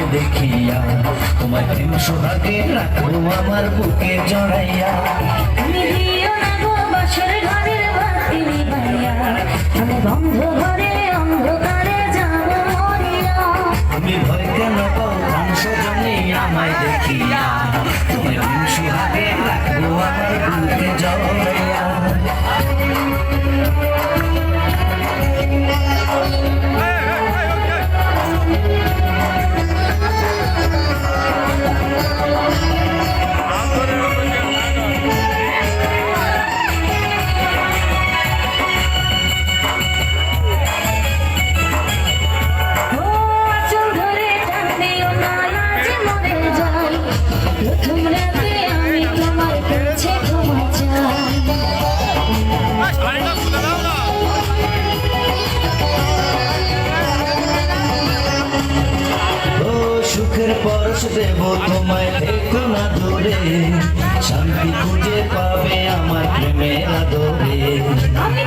আমায় দেখিয়া, তোমায় প্রেম সোহাগে রাখব আমার বুকে জড়াইয়া। তুমি দিও না আমি বন্ধ ঘরে সুখের পরশ দেব তোমায় দেখো না দূরে। শান্তি খুঁজে পাবে আমার প্রেমের আদরে। না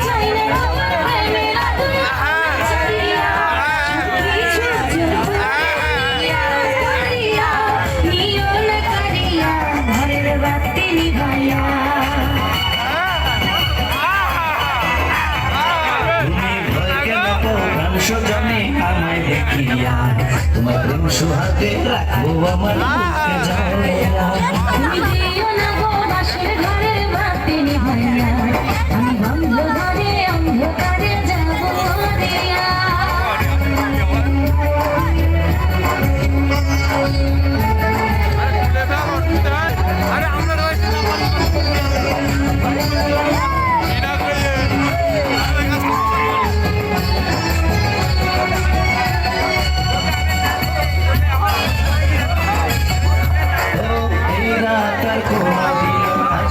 আমায় দেখিয়া তোমার প্রেম সুহাতে রাখব আমার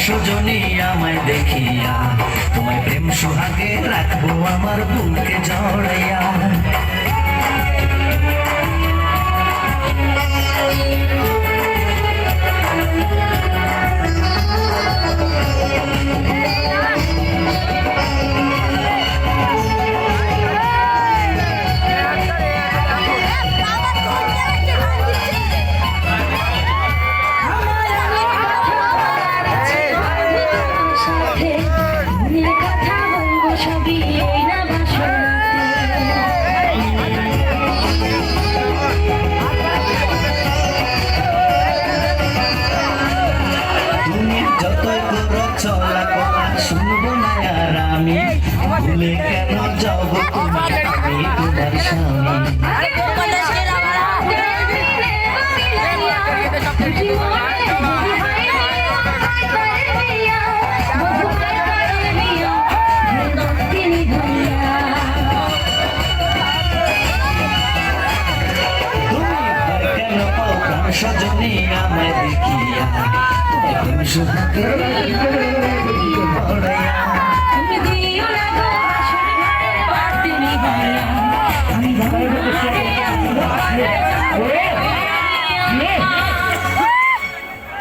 সজনী আমায় দেখিয়া। তোমায় প্রেম সোহাগে রাখব আমার বুকে জড়াইয়া আমি ভুলে কেন যাব? আমি তোমার সজনী আমায় দেখিয়া? তোমায় আমি